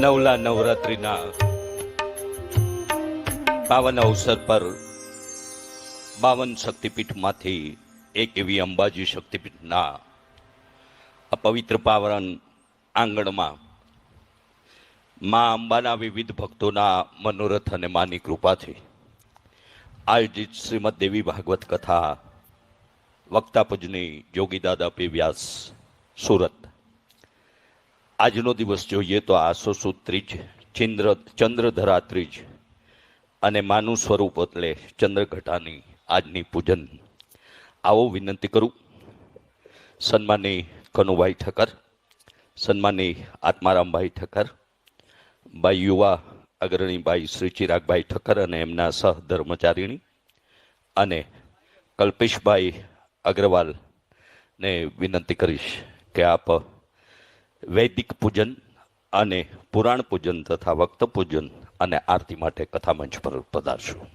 નવલા નવરાત્રિના પાવન અવસર પર બાવન શક્તિપીઠમાંથી એક એવી અંબાજી શક્તિપીઠના આ પવિત્ર પાવન આંગણમાં મા અંબાના વિવિધ ભક્તોના મનોરથ અને માની કૃપાથી આયોજિત શ્રીમદ દેવી ભાગવત કથા વક્તા પૂજની જોગી દાદા પી વ્યાસ સુરત. આજનો દિવસ જોઈએ તો આસો સુદ ત્રીજ ચંદ્ર ચંદ્રધરા ત્રીજ અને માનું સ્વરૂપ એટલે ચંદ્રઘટાની આજની પૂજન. આવો વિનંતી કરું. સન્માની કનુભાઈ ઠક્કર સન્માની આત્મારામભાઈ ઠક્કર, ભાઈ યુવા અગ્રણીભાઈ શ્રી ચિરાગભાઈ ઠક્કર અને એમના સહધર્મચારીણી અને કલ્પેશભાઈ અગ્રવાલને વિનંતી કરીશ કે આપ વૈદિક પૂજન અને પુરાણ પૂજન તથા વક્ત પૂજન અને આરતી માટે કથામંચ પર પધારશો.